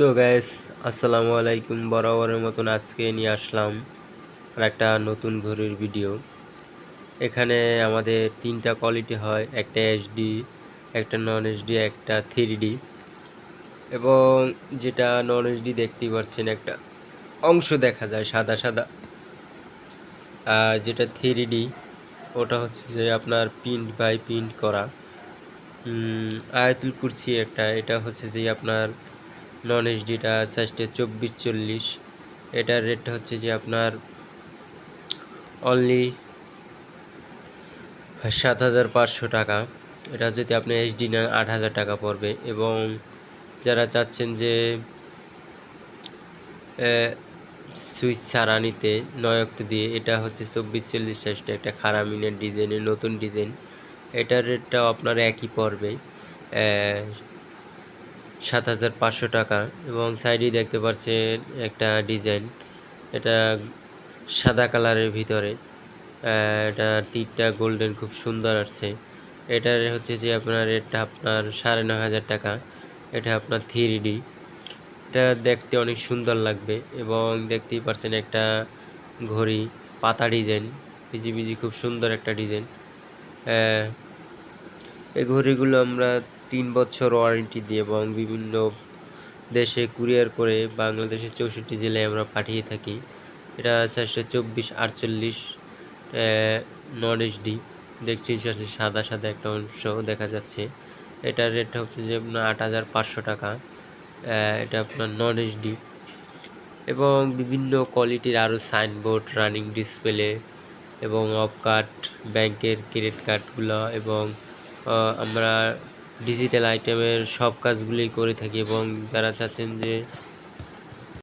So gas আসসালামু আলাইকুম। বরাবরের মতন আজকে নিয়ে আসলাম আর একটা নতুন ঘড়ির ভিডিও এখানে আমাদের তিনটা কোয়ালিটি হয়, একটা এইচডি একটা নন এইচডি একটা থ্রি ডি এবং যেটা নন এইচডি দেখতেই পাচ্ছেন, একটা অংশ দেখা যায়, সাদা সাদা। আর যেটা থ্রি ডি ওটা হচ্ছে যে আপনার প্রিন্ট বাই প্রিন্ট করা। আয়াতুল কুরসি একটা, এটা হচ্ছে যে আপনার নন এইচডিটা সাইজটা চব্বিশ চল্লিশ। এটার রেটটা হচ্ছে যে আপনার অনলি সাত হাজার পাঁচশো টাকা। এটা যদি আপনি এইচডি নেন, আট হাজার টাকা পড়বে। এবং যারা চাচ্ছেন যে সুইচ ছাড়া নিতে নয়ক্ত দিয়ে, এটা হচ্ছে চব্বিশ চল্লিশ সাইজটা একটা খারামিনের ডিজাইনের নতুন ডিজাইন এটার রেটটাও আপনার একই পড়বে। সাত হাজার পাঁচশো টাকা এবং সাইডে দেখতে পাচ্ছেন একটা ডিজাইন। এটা সাদা কালারের ভিতরে। এটা তীরটা গোল্ডেন খুব সুন্দর আসছে। এটার হচ্ছে যে আপনার রেটটা আপনার সাড়ে নয় হাজার টাকা। এটা আপনার থ্রি ডি এটা দেখতে অনেক সুন্দর লাগবে এবং দেখতেই পাচ্ছেন একটা ঘড়ি, পাতা ডিজাইন, বিজি বিজি খুব সুন্দর একটা ডিজাইন। এই ঘড়িগুলো আমরা তিন বছর ওয়ারেন্টি দিই এবং বিভিন্ন দেশে কুরিয়ার করে বাংলাদেশের চৌষট্টি জেলায় আমরা পাঠিয়ে থাকি। এটা চারশো চব্বিশ আটচল্লিশ নন এইচডি দেখছি সাদা সাদা একটা অংশ দেখা যাচ্ছে। এটার রেটটা হচ্ছে যে আপনার আট হাজার পাঁচশো টাকা এটা আপনার নন এইচডি এবং বিভিন্ন কোয়ালিটির আরও সাইনবোর্ড রানিং ডিসপ্লে এবং অফ কার্ড ব্যাংকের ক্রেডিট কার্ডগুলো এবং আমরা ডিজিটাল আইটেমের সব কাজগুলি করে থাকি এবং যারা চাচ্ছেন যে